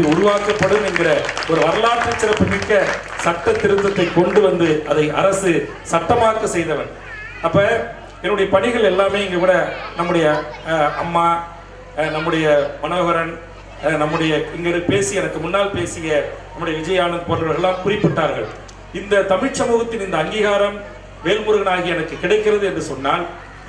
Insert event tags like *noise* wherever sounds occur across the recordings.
அமைப்பு உருவாக்கப்படும் என்கிற ஒரு வரலாற்று சிறப்பு மிக்க சட்ட திருத்தத்தை கொண்டு வந்து அதை அரசு சட்டமாக்க செய்தவன். அப்ப என்னுடைய பணிகள் எல்லாமே இங்க கூட நம்முடைய அஹ், அம்மா அஹ், நம்முடைய மனோகரன் அஹ், நம்முடைய இங்க பேசி எனக்கு முன்னால் பேசிய நம்முடைய விஜயானந்த் போன்றவர்கள்லாம் குறிப்பிட்டார்கள். இந்த தமிழ் சமூகத்தின் இந்த அங்கீகாரம் வேல்முருகன் ஆகிய எனக்கு கிடைக்கிறது என்று சொன்னால்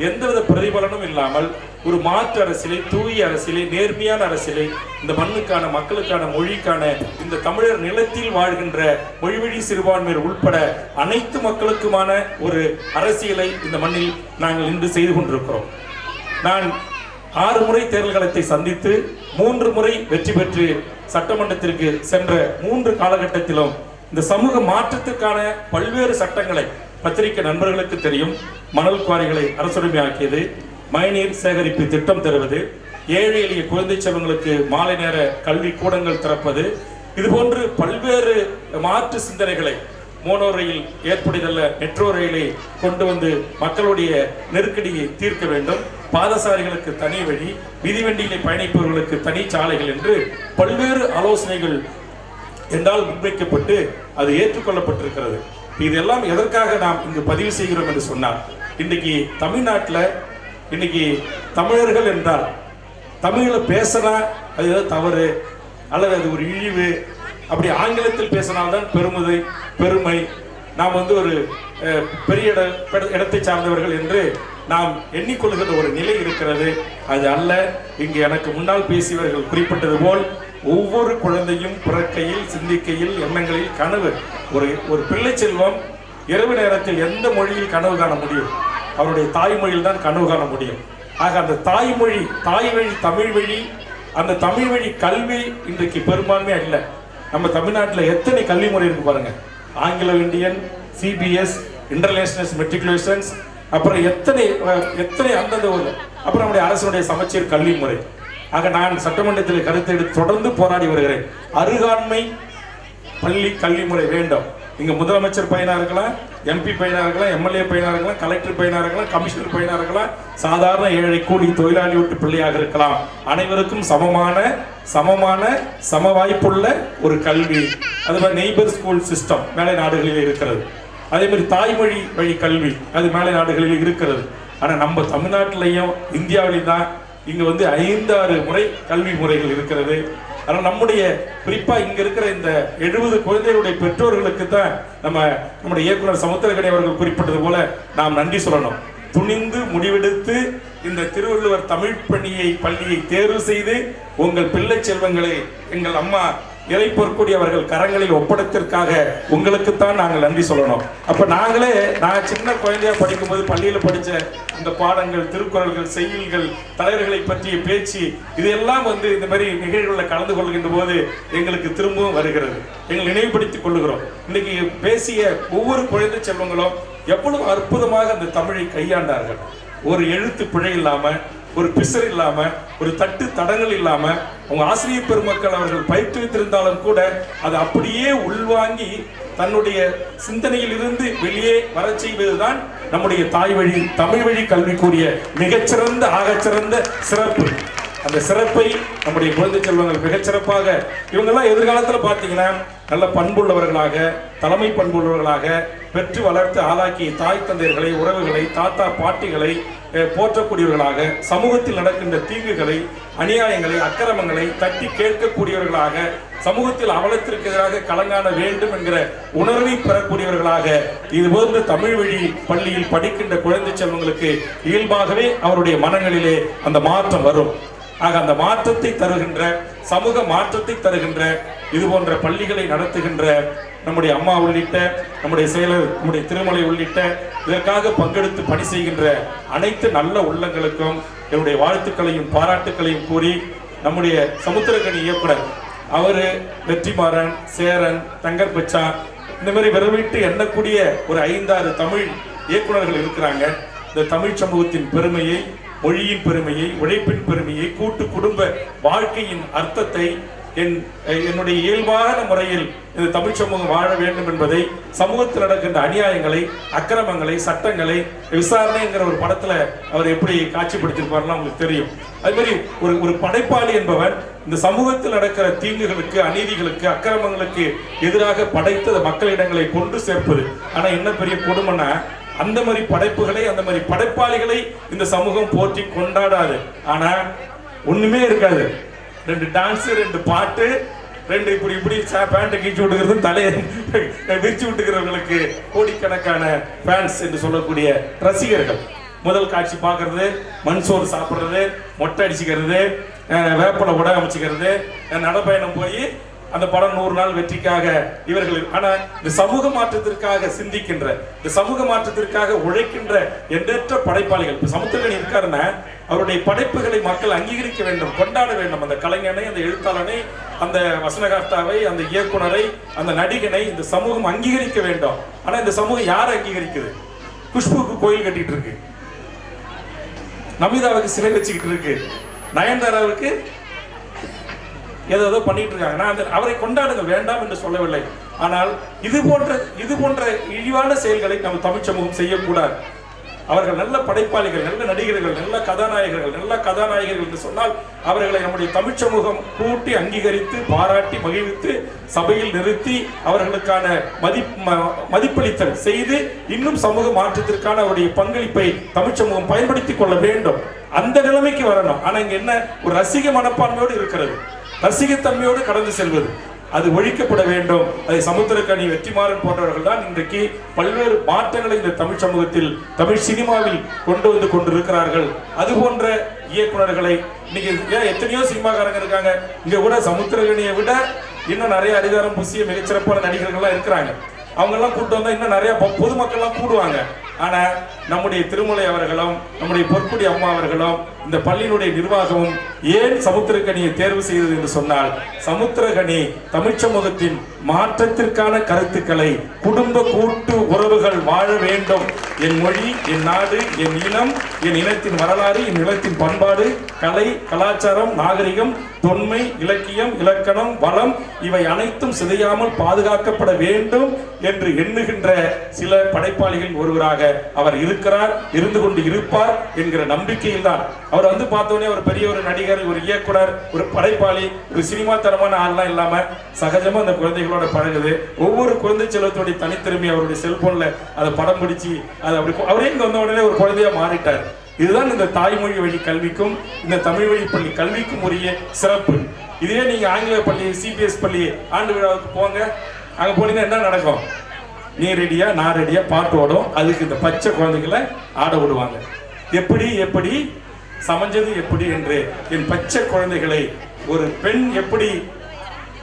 எந்தவித பிரதிபலனும் இல்லாமல் ஒரு மாற்று அரசியலை தூய அரசியலை நேர்மையான அரசியலை இந்த மண்ணுக்கான மக்களுக்கான மொழிக்கான இந்த தமிழர் நிலத்தில் வாழ்கின்ற மொழிவழி சிறுபான்மையர் உட்பட அனைத்து மக்களுக்குமான ஒரு அரசியலை இந்த மண்ணில் நாங்கள் இன்று செய்து கொண்டிருக்கிறோம். நான் ஆறு முறை தேர்தல் களத்தை சந்தித்து மூன்று முறை வெற்றி பெற்று சட்டமன்றத்திற்கு சென்ற மூன்று காலகட்டத்திலும் இந்த சமூக மாற்றத்திற்கான பல்வேறு சட்டங்களை பத்திரிகை நண்பர்களுக்கு தெரியும் மணல் குவாரிகளை அரசுரிமையாக்கியது மழைநீர் சேகரிப்பு திட்டம் தருவது ஏழை எளிய குழந்தை செல்வங்களுக்கு மாலை நேர கல்வி கூடங்கள் திறப்பது இதுபோன்று பல்வேறு மாற்று சிந்தனைகளை மோனோ ரயில் ஏற்படுதல்ல மெட்ரோ ரயிலை கொண்டு வந்து மக்களுடைய நெருக்கடியை தீர்க்க வேண்டும். பாதசாரிகளுக்கு தனி வழி மிதிவண்டியிலே பயணிப்பவர்களுக்கு தனி சாலைகள் என்று பல்வேறு ஆலோசனைகள் என்றால் முன்வைக்கப்பட்டு அது ஏற்றுக்கொள்ளப்பட்டிருக்கிறது. இதெல்லாம் எதற்காக நாம் இங்கு பதிவு செய்கிறோம் என்று சொன்னார் இன்னைக்கு தமிழ்நாட்டில் இன்னைக்கு தமிழர்கள் என்றால் தமிழில் பேசினா அது ஏதோ தவறு அல்லது அது ஒரு இழிவு அப்படி ஆங்கிலத்தில் பேசினால்தான் பெருமதை பெருமை. நாம் வந்து ஒரு பெரிய இட இடத்தை சார்ந்தவர்கள் என்று நாம் எண்ணிக்கொள்கிற ஒரு நிலை இருக்கிறது. அது அல்ல இங்கு எனக்கு முன்னால் பேசியவர்கள் குறிப்பிட்டது போல் ஒவ்வொரு குழந்தையும் பிறக்கையில் சிந்திக்கையில் எண்ணங்களில் கனவு. ஒரு ஒரு பிள்ளை செல்வம் இரவு நேரத்தில் எந்த மொழியில் கனவு காண முடியும்? அவருடைய தாய்மொழியில் தான் கனவு காண முடியும். ஆக அந்த தாய்மொழி தாய் வழி தமிழ் வழி அந்த தமிழ் வழி கல்வி இன்றைக்கு பெரும்பான்மை இல்லை நம்ம தமிழ்நாட்டில் எத்தனை கல்வி முறை இருக்கு பாருங்க. Anglo Indian CBSE international matriculations அப்புறம் எத்தனை எத்தனை அந்தந்த ஒரு அப்புறம் நம்முடைய அரசனுடைய சமச்சீர் கல்வி முறை. ஆக நான் சட்டமன்றத்தில் கருத்தை எடுத்து தொடர்ந்து போராடி வருகிறேன். அருகாண்மை பள்ளி கல்வி முறை வேண்டும். இங்க முதலமைச்சர் பையனா இருக்கலாம் எம்பி பையனா இருக்கலாம் எம்எல்ஏ பையனா இருக்கலாம் கலெக்டர் பையனா இருக்கலாம் கமிஷனர் பையனா இருக்கலாம் சாதாரண ஏழை கூலி தொழிலாளி விட்டு பிள்ளையாக இருக்கலாம். அனைவருக்கும் சமமான சமமான சம வாய்ப்புள்ள ஒரு கல்வி. அது மாதிரி நெய்பர் ஸ்கூல் சிஸ்டம் மேலை நாடுகளில் இருக்கிறது. அதே மாதிரி தாய்மொழி வழி கல்வி அது மேலை நாடுகளில் இருக்கிறது. ஆனா நம்ம தமிழ்நாட்டிலையும் இந்தியாவிலையும் தான் இங்க வந்து ஐந்தாறு முறை கல்வி முறைகள் இருக்கிறது. ஆனால் நம்முடைய குறிப்பாக இங்கே இருக்கிற இந்த எழுபது குழந்தைகளுடைய பெற்றோர்களுக்கு தான் நம்ம நம்முடைய இயக்குனர் சமுத்திரக்கடை அவர்கள் குறிப்பிட்டது போல நாம் நன்றி சொல்லணும். துணிந்து முடிவெடுத்து இந்த திருவள்ளுவர் தமிழ் பணியை பள்ளியை தேர்வு செய்து உங்கள் பிள்ளை செல்வங்களை எங்கள் அம்மா இறை பொற்கொடி அவர்கள் கரங்களில் ஒப்படைத்திற்காக உங்களுக்குத்தான் நாங்கள் நன்றி சொல்லணும். அப்ப நாங்களே நான் சின்ன குழந்தையா படிக்கும்போது பள்ளியில் படித்த இந்த பாடங்கள் திருக்குறள்கள் செய்யுள்கள் தலைவர்களை பற்றிய பேச்சு இதெல்லாம் வந்து இந்த மாதிரி நிகழ்வுகளில் கலந்து கொள்கின்ற போது எங்களுக்கு திரும்பவும் வருகிறது. எங்கள் நினைவுபடுத்திக் கொள்ளுகிறோம். இன்னைக்கு பேசிய ஒவ்வொரு குழந்தை செல்வங்களும் எவ்வளவு அற்புதமாக அந்த தமிழை கையாண்டார்கள். ஒரு எழுத்து பிழை இல்லாமல் ஒரு பிசர் இல்லாம ஒரு தட்டு தடங்கள் இல்லாம அவங்க ஆசிரியர் பெருமக்கள் அவர்கள் பயிற்றுவித்திருந்தாலும் கூட அதை அப்படியே உள்வாங்கி தன்னுடைய சிந்தனையில் இருந்து வெளியே வர செய்வதுதான் நம்முடைய தாய் வழி தமிழ் வழி கல்விக்குரிய மிகச்சிறந்த ஆகச்சிறந்த சிறப்பு. அந்த சிறப்பை நம்முடைய குழந்தை செல்வங்கள் மிகச்சிறப்பாக இவங்கெல்லாம் எதிர்காலத்தில் பார்த்தீங்கன்னா நல்ல பண்புள்ளவர்களாக தலைமை பண்புள்ளவர்களாக பெற்று வளர்த்து ஆளாக்கிய தாய் தந்தையர்களை உறவுகளை தாத்தா பாட்டிகளை போற்றக்கூடியவர்களாக சமூகத்தில் நடக்கின்ற தீங்குகளை அநியாயங்களை அக்கிரமங்களை தட்டி கேட்கக்கூடியவர்களாக சமூகத்தில் அவலத்திற்கு எதிராக கலங்காண வேண்டும் என்கிற உணர்வை பெறக்கூடியவர்களாக இதுபோன்ற தமிழ் வழி பள்ளியில் படிக்கின்ற குழந்தை செல்வங்களுக்கு இயல்பாகவே அவருடைய மனங்களிலே அந்த மாற்றம் வரும். ஆக அந்த மாற்றத்தை தருகின்ற சமூக மாற்றத்தை தருகின்ற இது போன்ற பள்ளிகளை நடத்துகின்ற நம்முடைய அம்மா உள்ளிட்ட நம்முடைய செயலர் நம்முடைய திருமலை உள்ளிட்ட இதற்காக பங்கெடுத்து பணி செய்கின்ற அனைத்து நல்ல உள்ளங்களுக்கும் என்னுடைய வாழ்த்துக்களையும் பாராட்டுக்களையும் கூறி நம்முடைய சமுத்திரக்கணி இயக்குனர் அவரு வெற்றிமாறன் சேரன் தங்கர் பச்சான் இந்த மாதிரி விரவிட்டு எண்ணக்கூடிய ஒரு ஐந்தாறு தமிழ் இயக்குனர்கள் இருக்கிறாங்க. இந்த தமிழ் சமூகத்தின் பெருமையை மொழியின் பெருமையை உழைப்பின் பெருமையை கூட்டு குடும்ப வாழ்க்கையின் அர்த்தத்தை என் என்னுடைய இயல்பான முறையில் இந்த தமிழ் சமூகம் வாழ வேண்டும் என்பதை சமூகத்தில் நடக்கின்ற அநியாயங்களை அக்கிரமங்களை சட்டங்களை விசாரணைங்கிற ஒரு படத்துல அவர் எப்படி காட்சிப்படுத்தியிருப்பாருன்னா உங்களுக்கு தெரியும். அது மாதிரி ஒரு ஒரு படைப்பாளி என்பவன் இந்த சமூகத்தில் நடக்கிற தீங்குகளுக்கு அநீதிகளுக்கு அக்கிரமங்களுக்கு எதிராக படைத்த மக்களிடங்களை கொண்டு சேர்ப்பது. ஆனா என்ன பெரிய கொடுமைன்னா அந்த மாதிரி படைப்புகளை அந்த மாதிரி படைப்பாளிகளை இந்த சமூகம் போற்றி கொண்டாடாது. ஆனா ஒண்ணுமே இருக்காது. ரெண்டு டான்ஸ் ரெண்டு பாட்டு ரெண்டு இப்படி இப்படி பேண்ட்டை கீச்சு விட்டுக்கிறது தலையை *laughs* விரிச்சு விட்டுக்கிறவங்களுக்கு கோடிக்கணக்கான ஃபேன்ஸ் என்று சொல்லக்கூடிய ரசிகர்கள். முதல் காட்சி பார்க்கறது மண் சோறு சாப்பிட்றது மொட்டை அடிச்சுக்கிறது வேப்பலை உடை அமைச்சுக்கிறது நடைப்பயணம் போய் அந்த படம் நூறு நாள் வெற்றிக்காக இவர்கள் ஆனா இந்த சமூக மாற்றத்திற்காக சிந்திக்கின்ற இந்த சமூக மாற்றத்திற்காக உழைக்கின்ற எண்ணற்ற படைப்பாளிகள் இப்ப சமுத்திரகனி இருக்காருன்னா அவருடைய படைப்புகளை மக்கள் அங்கீகரிக்க வேண்டும் கொண்டாட வேண்டும். அந்த கலைஞனை அந்த எழுத்தாளனை அந்த வசனகார்த்தாவை அந்த இயக்குனரை அந்த நடிகனை இந்த சமூகம் அங்கீகரிக்க வேண்டும். ஆனா இந்த சமூகம் யார் அங்கீகரிக்குது? குஷ்புக்கு கோயில் கட்டிட்டு இருக்கு. நமிதாவுக்கு சிலை வச்சுக்கிட்டு இருக்கு. நயன்தாராவுக்கு ஏதோ ஏதோ பண்ணிட்டு இருக்காங்க நான் அந்த அவரை கொண்டாடுங்க வேண்டாம் என்று சொல்லவில்லை. ஆனால் இது போன்ற இது போன்ற இழிவான செயல்களை நம்ம தமிழ் சமூகம் செய்யக்கூடாது. அவர்கள் நல்ல படைப்பாளிகள் நல்ல நடிகர்கள் நல்ல கதாநாயகர்கள் நல்ல கதாநாயகர்கள் என்று சொன்னால் அவர்களை நம்முடைய தமிழ் சமூகம் கூட்டி அங்கீகரித்து பாராட்டி மகிழ்வித்து சபையில் நிறுத்தி அவர்களுக்கான மதி ம- மதிப்பளித்தல் செய்து இன்னும் சமூக மாற்றத்திற்கான அவருடைய பங்களிப்பை தமிழ் சமூகம் பயன்படுத்திக் கொள்ள வேண்டும். அந்த நிலைமைக்கு வரணும். ஆனால் இங்கே என்ன? ஒரு ரசிக மனப்பான்மையோடு இருக்கிறது. ரசிகத்தன்மையோடு கடந்து செல்வது. அது ஒழிக்கப்பட வேண்டும். அதை சமுத்திரக்கனி வெற்றிமாறன் போன்றவர்கள் தான் இன்றைக்கு பல்வேறு மாற்றங்களை இந்த தமிழ் சமூகத்தில் தமிழ் சினிமாவில் கொண்டு வந்து கொண்டிருக்கிறார்கள். அது போன்ற இயக்குனர்களை இன்னைக்கு எத்தனையோ சினிமாக்காரங்க இருக்காங்க. இங்க கூட சமுத்திரகனியை விட இன்னும் நிறைய அதிகாரம் புசிய மிகச்சிறப்பான நடிகர்கள்லாம் இருக்கிறாங்க. அவங்க எல்லாம் கூட்டு வந்தா இன்னும் நிறைய பொதுமக்கள்லாம் கூடுவாங்க. ஆனால் நம்முடைய திருமலை அவர்களும் நம்முடைய பொற்குடி அம்மா அவர்களும் இந்த பள்ளியினுடைய நிர்வாகமும் ஏன் சமுத்திரக்கனியை தேர்வு செய்தது என்று சொன்னால் சமுத்திரகனி தமிழ் சமூகத்தின் மாற்றத்திற்கான கருத்துக்களை குடும்ப கூட்டு உறவுகள் வாழ வேண்டும். என் மொழி என் நாடு என் இனம் என் இனத்தின் வரலாறு என் இனத்தின் பண்பாடு கலை கலாச்சாரம் நாகரிகம் தொன்மை இலக்கியம் இலக்கணம் வளம் இவை அனைத்தும் சிதையாமல் பாதுகாக்கப்பட வேண்டும் என்று எண்ணுகின்ற சில படைப்பாளிகள் ஒருவராக அவர் இருக்கிறார் இருந்து கொண்டு இருப்பார் என்கிற நம்பிக்கையில் தான் அவர் வந்து பார்த்தோன்னே ஒரு பெரிய ஒரு நடிகர் ஒரு இயக்குனர் ஒரு படைப்பாளி ஒரு சினிமா தரமான ஆள்லாம் இல்லாம சகஜமா அந்த குழந்தைகளோட பழகுது. ஒவ்வொரு குழந்தை செல்வத்துடைய தனித்திறமை அவருடைய செல்போன்ல அதை படம் பிடிச்சி அதை அப்படி அவரே இங்க வந்த உடனே ஒரு குழந்தையா மாறிட்டார். இதுதான் இந்த தாய்மொழி வழி கல்விக்கும் இந்த தமிழ் வழி பள்ளி கல்விக்கும் உரிய சிறப்பு. இதே நீங்க ஆங்கில பள்ளி சிபிஎஸ் பள்ளி ஆண்டு விழாவுக்கு போங்க. அங்க போனீங்கன்னா என்ன நடக்கும்? நீ ரெடியா நான் ரெடியா பாட்டு ஓடும். அதுக்கு இந்த பச்சை குழந்தைகளை ஆட விடுவாங்க. எப்படி எப்படி? சமைஞ்சது எப்படி என்று என் பச்சை குழந்தைகளை ஒரு பெண் எப்படி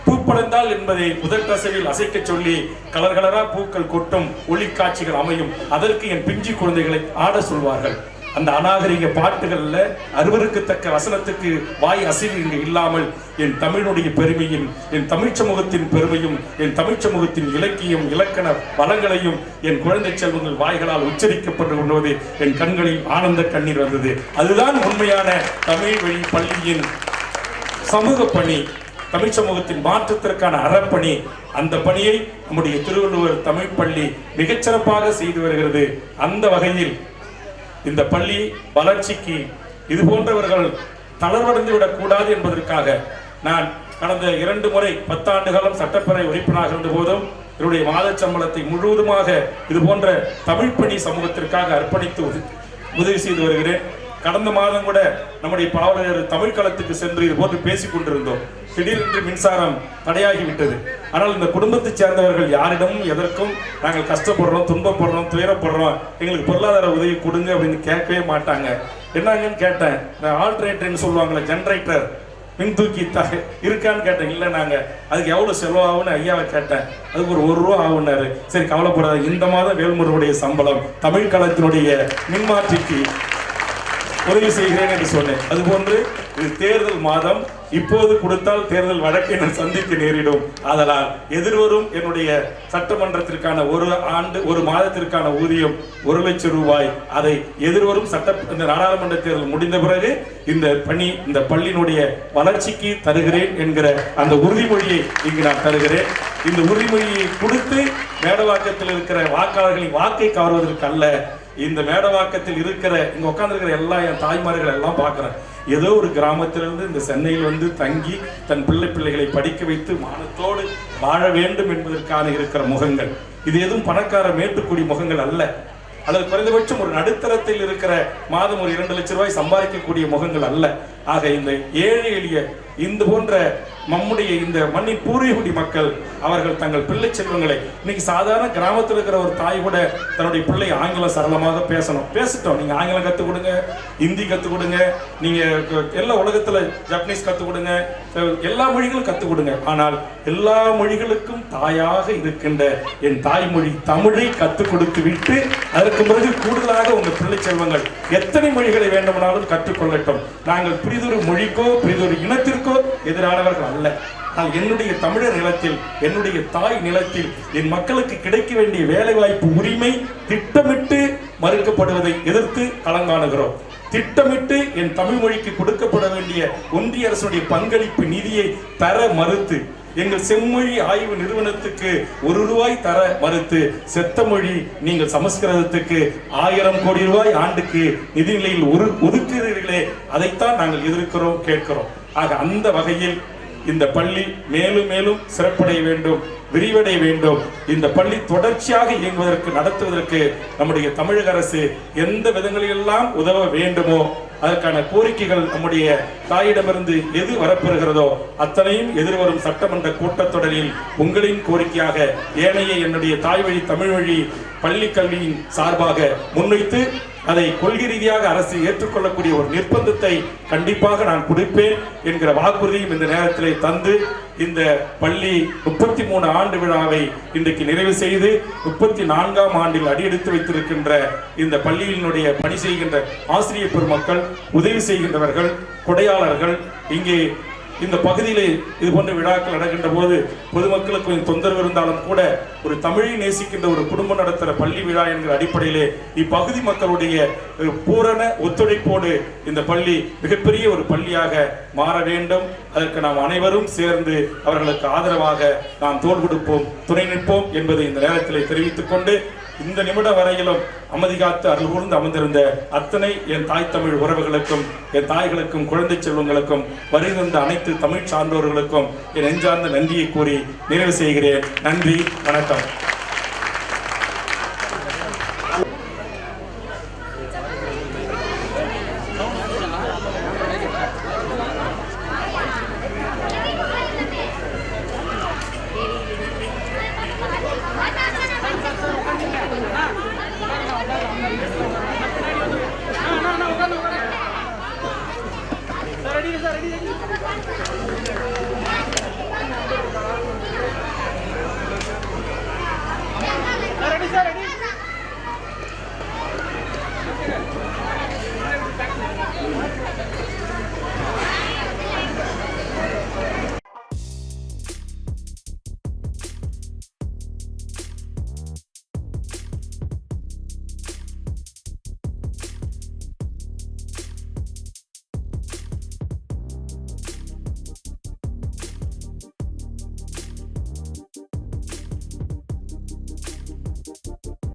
பூப்படைந்தால் என்பதை முதல் தசையில் அசைக்கச் சொல்லி கலர் கலரா பூக்கள் கொட்டும் ஒளி காட்சிகள் அமையும். அதற்கு என் பிஞ்சு குழந்தைகளை ஆட சொல்வார்கள். அந்த அநாகரிக பாட்டுகள்ல அருவருக்கத்தக்க வசனத்துக்கு வாய் அசைவு இங்கு இல்லாமல் என் தமிழுடைய பெருமையும் என் தமிழ் சமூகத்தின் பெருமையும் என் தமிழ் சமூகத்தின் இலக்கியம் இலக்கண வளங்களையும் என் குழந்தை செல்வங்கள் வாய்களால் உச்சரிக்கப்பட்டு கொண்டது என் கண்களில் ஆனந்த கண்ணீர் வந்தது. அதுதான் உண்மையான தமிழ் வழி பள்ளியின் சமூக பணி. தமிழ் சமூகத்தின் மாற்றத்திற்கான அறப்பணி. அந்த பணியை நம்முடைய திருவள்ளுவர் தமிழ் பள்ளி மிகச்சிறப்பாக செய்து வருகிறது. அந்த வகையில் இந்த பள்ளி வளர்ச்சிக்கு இது போன்றவர்கள் தளர்வடைந்து விடக்கூடாது என்பதற்காக நான் கடந்த இரண்டு முறை பத்தாண்டு காலம் சட்டப்பேரவை உறுப்பினராக இருந்த போதும் என்னுடைய மாத சம்பளத்தை முழுவதுமாக இது போன்ற தமிழ் பணி சமூகத்திற்காக அர்ப்பணித்து உதவி செய்து வருகிறேன். கடந்த மாதம் கூட நம்முடைய பாவலர் தமிழ் களத்துக்கு சென்று இது போன்று பேசிக் கொண்டிருந்தோம். திடீரென்று மின்சாரம் தடையாகிவிட்டது. ஆனால் இந்த குடும்பத்தை சேர்ந்தவர்கள் யாரிடமும் எதற்கும் நாங்கள் கஷ்டப்படுறோம் துன்பப்படுறோம் துயரப்படுறோம் எங்களுக்கு பொருளாதார உதவி கொடுங்க அப்படின்னு கேட்கவே மாட்டாங்க. என்னங்கன்னு கேட்டேன். இந்த ஆல்ட்ரேட்டர்னு சொல்லுவாங்களே ஜென்ரேட்டர் மின் தூக்கி த இருக்கான்னு கேட்டேன். இல்லை நாங்கள் அதுக்கு எவ்வளோ செலவாகும்னு ஐயாவை கேட்டேன். அதுக்கு ஒரு ஒரு ரூபா ஆகுனாரு சரி கவலைப்படாத இந்த மாதம் வேல்முருகனுடைய சம்பளம் தமிழ் களத்தினுடைய மின்மாற்றிக்கு உதவி செய்கிறேன் என்று சொன்னேன். அதுபோன்று இது தேர்தல் மாதம் இப்போது கொடுத்தால் தேர்தல் வழக்கை நான் சந்திக்க நேரிடும். ஆதலால் எதிர்வரும் என்னுடைய சட்டமன்றத்திற்கான ஒரு ஆண்டு ஒரு மாதத்திற்கான ஊதியம் ஒரு லட்சம் ரூபாய். அதை எதிர்வரும் சட்ட இந்த நாடாளுமன்ற தேர்தல் முடிந்த பிறகு இந்த பணி இந்த பள்ளியினுடைய வளர்ச்சிக்கு தருகிறேன் என்கிற அந்த உறுதிமொழியை இங்கு நான் தருகிறேன். இந்த உறுதிமொழியை கொடுத்து மேடவாக்கத்தில் இருக்கிற வாக்காளர்களின் வாக்கை கவர்வதற்கு அல்ல இந்த மேடவாக்கத்தில் இருக்கிற இங்க உட்கார்ந்திருக்கிற எல்லா என் தாய்மார்கள் எல்லாம் பாக்குறேன் ஏதோ ஒரு கிராமத்திலிருந்து இந்த சென்னையில் வந்து தங்கி தன் பிள்ளை பிள்ளைகளை படிக்க வைத்து மானத்தோடு வாழ வேண்டும் என்பதற்கான இருக்கிற முகங்கள். இது எதுவும் பணக்கார மேட்டுக்குடி முகங்கள் அல்ல. அல்லது குறைந்தபட்சம் ஒரு நடுத்தரத்தில் இருக்கிற மாதம் ஒரு இரண்டு லட்சம் ரூபாய் சம்பாதிக்கக்கூடிய முகங்கள் அல்ல. ஆக இந்த ஏழை எளிய இந்த போன்ற நம்முடைய இந்த மண்ணின் பூர்வீகுடி மக்கள் அவர்கள் தங்கள் பிள்ளை செல்வங்களை இன்னைக்கு சாதாரண கிராமத்தில் இருக்கிற ஒரு தாய் கூட தன்னுடைய பிள்ளை ஆங்கிலம் சரளமாக பேசணும். பேசட்டும். நீங்கள் ஆங்கிலம் கற்றுக் கொடுங்க ஹிந்தி கற்றுக் கொடுங்க நீங்கள் எல்லா உலகத்தில் ஜப்பனீஸ் கற்றுக் கொடுங்க எல்லா மொழிகளும் கற்றுக் கொடுங்க. ஆனால் எல்லா மொழிகளுக்கும் தாயாக இருக்கின்ற என் தாய்மொழி தமிழை கற்றுக் கொடுத்து விட்டு அதற்கு பிறகு கூடுதலாக உங்கள் பிள்ளை செல்வங்கள் எத்தனை மொழிகளை வேண்டுமானாலும் கற்றுக்கொள்ளட்டும் நாங்கள் பிரிதொரு மொழிக்கோ பிரிதொரு இனத்திற்கோ எதிரானவர்கள் அல்ல. ஆனால் என்னுடைய தமிழர் நிலத்தில் என்னுடைய தாய் நிலத்தில் என் மக்களுக்கு கிடைக்க வேண்டிய வேலைவாய்ப்பு உரிமை திட்டமிட்டு மறுக்கப்படுவதை எதிர்த்து களங்காணுகிறோம். திட்டமிட்டு என் தமிழ் மொழிக்கு கொடுக்கப்பட வேண்டிய ஒன்றிய அரசுடைய பங்களிப்பு நிதியை தர மறுத்து எங்கள் செம்மொழி ஆய்வு நிறுவனத்துக்கு ஒரு ரூபாய் தர மறுத்து செத்த மொழி நீங்கள் சமஸ்கிருதத்துக்கு ஆயிரம் கோடி ரூபாய் ஆண்டுக்கு நிதிநிலையில் ஒரு ஒதுக்குகிறீர்களே அதைத்தான் நாங்கள் எதிர்க்கிறோம் கேட்கிறோம். ஆக அந்த வகையில் இந்த பள்ளி மேலும் மேலும் சிறப்படைய வேண்டும் விரிவடைய வேண்டும். இந்த பள்ளி தொடர்ச்சியாக இயங்குவதற்கு நடத்துவதற்கு நம்முடைய தமிழக அரசு எந்த விதங்களிலெல்லாம் உதவ வேண்டுமோ அதற்கான கோரிக்கைகள் நம்முடைய தாயிடமிருந்து எது வரப்பெறுகிறதோ அத்தனையும் எதிர்வரும் சட்டமன்ற கூட்டத்தொடரில் உங்களின் கோரிக்கையாக ஏனைய என்னுடைய தாய் வழி தமிழ் வழி பள்ளி கல்வியின் சார்பாக முன்வைத்து அதை கொள்கை ரீதியாக அரசு ஏற்றுக்கொள்ளக்கூடிய ஒரு நிர்பந்தத்தை கண்டிப்பாக நான் கொடுப்பேன் என்கிற வாக்குறுதியும் இந்த நேரத்திலே தந்து இந்த பள்ளி முப்பத்தி மூணு ஆண்டு விழாவை இன்றைக்கு நிறைவு செய்து முப்பத்தி நான்காம் ஆண்டில் அடியெடுத்து வைத்திருக்கின்ற இந்த பள்ளியினுடைய பணி செய்கின்ற ஆசிரியர் பெருமக்கள் உதவி செய்கின்றவர்கள் கொடையாளர்கள் இங்கே இந்த பகுதியிலே இது போன்ற விழாக்கள் நடக்கின்ற போது பொதுமக்களுக்கு கொஞ்சம் தொந்தரவு இருந்தாலும் கூட ஒரு தமிழை நேசிக்கின்ற ஒரு குடும்பம் நடத்துகிற பள்ளி விழா என்கிற அடிப்படையிலே இப்பகுதி மக்களுடைய பூரண ஒத்துழைப்போடு இந்த பள்ளி மிகப்பெரிய ஒரு பள்ளியாக மாற வேண்டும். அதற்கு நாம் அனைவரும் சேர்ந்து அவர்களுக்கு ஆதரவாக நாம் தோல் கொடுப்போம் துணை நிற்போம் என்பதை இந்த நேரத்தில் தெரிவித்துக் கொண்டு இந்த நிமிடம் வரையிலும் அமைதி காத்து அருள் கூர்ந்து அமர்ந்திருந்த அத்தனை என் தாய் தமிழ் உறவுகளுக்கும் என் தாய்களுக்கும் குழந்தை செல்வங்களுக்கும் வருகின்ற அனைத்து தமிழ் சான்றோர்களுக்கும் என் நெஞ்சார்ந்த நன்றியை கூறி நிறைவு செய்கிறேன். நன்றி வணக்கம்.